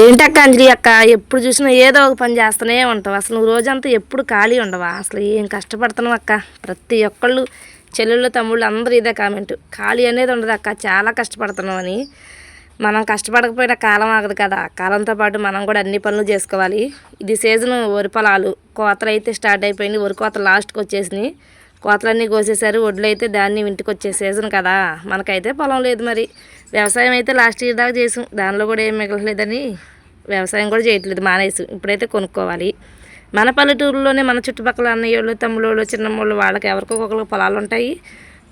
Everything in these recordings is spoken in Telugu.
ఏంటక్క అంజలి అక్క? ఎప్పుడు చూసినా ఏదో ఒక పని చేస్తూనే ఉంటావు. అసలు నువ్వు రోజంతా ఎప్పుడు ఖాళీ ఉండవా? అసలు ఏం కష్టపడుతున్నావు అక్క? ప్రతి ఒక్కళ్ళు చెల్లెళ్ళు తమ్ముళ్ళు అందరూ ఇదే కామెంట్. ఖాళీ అనేది ఉండదు అక్క. చాలా కష్టపడుతున్నావు అని. మనం కష్టపడకపోయినా కాలం ఆగదు కదా. కాలంతో పాటు మనం కూడా అన్ని పనులు చేసుకోవాలి. ఇది సీజన్ వరి పొలాలు. కోతలు అయితే స్టార్ట్ అయిపోయింది. వరి కోత లాస్ట్కి వచ్చేసినాయి. కోతలన్నీ కోసేశారు వడ్లు అయితే దాన్ని ఇంటికి వచ్చే సీజన్ కదా. మనకైతే పొలం లేదు మరి. వ్యవసాయం అయితే లాస్ట్ ఇయర్ దాకా చేసాం. దానిలో కూడా ఏం మిగలలేదని వ్యవసాయం కూడా చేయట్లేదు మానేసి. ఇప్పుడైతే కొనుక్కోవాలి. మన పల్లెటూరులోనే మన చుట్టుపక్కల అన్నయ్యోళ్ళు తమ్ముళ్ళు చిన్నమ్మళ్ళు వాళ్ళకి ఎవరికో ఒకరికి పొలాలు ఉంటాయి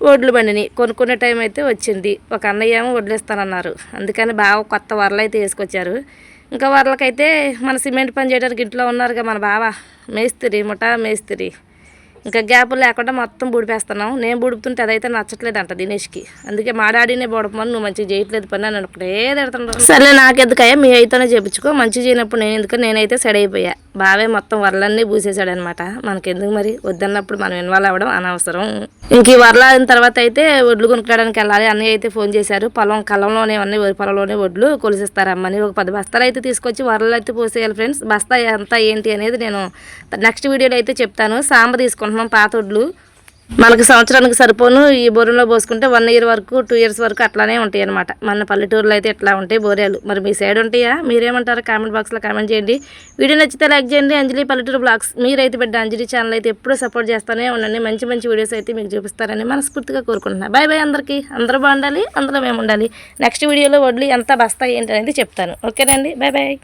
వడ్లు బండిని. కొనుక్కునే టైం అయితే వచ్చింది. ఒక అన్నయ్య ఏమో వడ్లేస్తానన్నారు. అందుకని బాగా కొత్త వరలు అయితే వేసుకొచ్చారు. ఇంకా వరలకైతే మన సిమెంట్ పని చేయడానికి ఇంట్లో ఉన్నారుగా మన బావ. మేస్త్రి ముఠా మేస్త్రి. ఇంకా గ్యాప్ లేకుండా మొత్తం బుడిపేస్తున్నాం. నేను బుడుపుతుంటే అదైతే నచ్చట్లేదు అంట దినేష్కి. అందుకే మా డాడీనే బుడపమని నువ్వు మంచిగా చేయట్లేదు పని అని ఒకటే తిడుతున్నాడు సరే నాకెందుకయ్యా మీ అయితేనే చేపించుకో. మంచి చేయనప్పుడు నేను ఎందుకు నేనైతే సెడ్ అయిపోయా. బావే మొత్తం వరలన్నీ పూసేశాడు అనమాట మనకెందుకు మరి? వద్దన్నప్పుడు మనం ఇన్వాల్వ్ అవ్వడం అనవసరం. ఇంక ఈ వరల అయిన తర్వాత అయితే వడ్లు కొనుక్కోవడానికి వెళ్ళాలి. అన్నయ్య అయితే ఫోన్ చేశారు. పొలం కలంలోనే ఉన్నాయి వరి పొలంలోనే వడ్లు కొలిసిస్తారమ్మని ఒక పది బస్తాలు అయితే తీసుకొచ్చి వరలు అయితే పోసేయాలి ఫ్రెండ్స్. బస్తా ఎంత ఏంటి అనేది నేను నెక్స్ట్ వీడియోలో అయితే చెప్తాను. సాంబ తీసుకుంటున్నాం పాత వడ్లు మనకు సంవత్సరానికి సరిపోను ఈ బోరంలో పోసుకుంటే వన్ ఇయర్ వరకు టూ ఇయర్స్ వరకు అట్లానే ఉంటాయి అనమాట మన పల్లెటూరులో అయితే ఎట్లా ఉంటాయి బోరేలు. మరి మీ సైడ్ ఉంటాయా? మీరేమంటారు కామెంట్ బాక్స్లో కామెంట్ చేయండి. వీడియో నచ్చితే లైక్ చేయండి. అంజలి పల్లెటూరు బ్లాగ్స్. మీరైతే బిడ్డ అంజలి ఛానల్ అయితే ఎప్పుడూ సపోర్ట్ చేస్తూనే ఉండండి. మంచి మంచి వీడియోస్ అయితే మీకు చూపిస్తారని మనస్ఫూర్తిగా కోరుకుంటున్నాను బాయ్ బాయ్ అందరికీ. అందరూ బాగుండాలి అందరూ మేము ఉండాలి నెక్స్ట్ వీడియోలో వడ్లు ఎంత బస్తాయి ఏంటి చెప్తాను. ఓకేనండి? Bye bye.